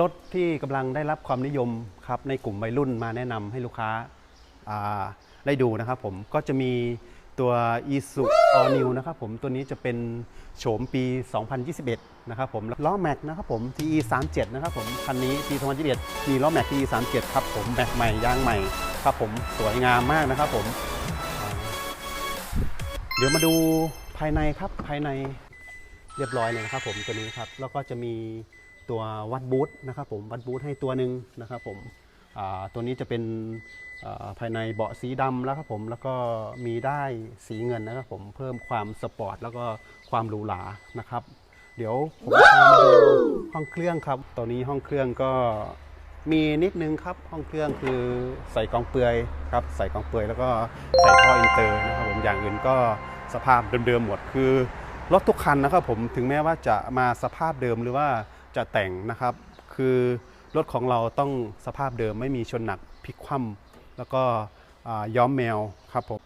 รถที่กำลังได้รับความนิยมครับในกลุ่มวัยรุ่นมาแนะนำให้ลูกค้าาได้ดูนะครับผมก็จะมีตัว i s u All New นะครับผมตัวนี้จะเป็นโฉมปี 2021 นะครับผมล้อแม็กนะครับผม TE 37นะครับผมคันนี้ปี 2021 มีล้อแม็ก TE 37ครับผมแม็กใหม่ยางใหม่ครับผมสวยงามมากนะครับผมเดี๋ยวมาดูภายในครับภายในเรียบร้อยเลยนะครับผมตัวนี้ครับแล้วก็จะมี ตัววัดบูทนะครับผมวัดบูทให้ตัวหนึ่งนะครับผมตัวนี้จะเป็นภายในเบาะสีดำแล้วครับผมแล้วก็มีได้สีเงินนะครับผมเพิ่มความสปอร์ตแล้วก็ความหรูหรานะครับ เดี๋ยวผมพามาดูห้องเครื่องครับตัวนี้ห้องเครื่องก็มีนิดนึงครับห้องเครื่องคือใส่กองเปลือยครับ ใส่กองเปลือยแล้วก็ใส่ท่ออินเตอร์นะครับผมอย่างอื่นก็สภาพเดิมๆหมดคือรถทุกคันนะครับผมถึงแม้ว่าจะมาสภาพเดิมหรือว่า จะแต่งนะครับ คือรถของเราต้องสภาพเดิมไม่มีชนหนักพลิกคว่ำแล้วก็ย้อมแมวครับผม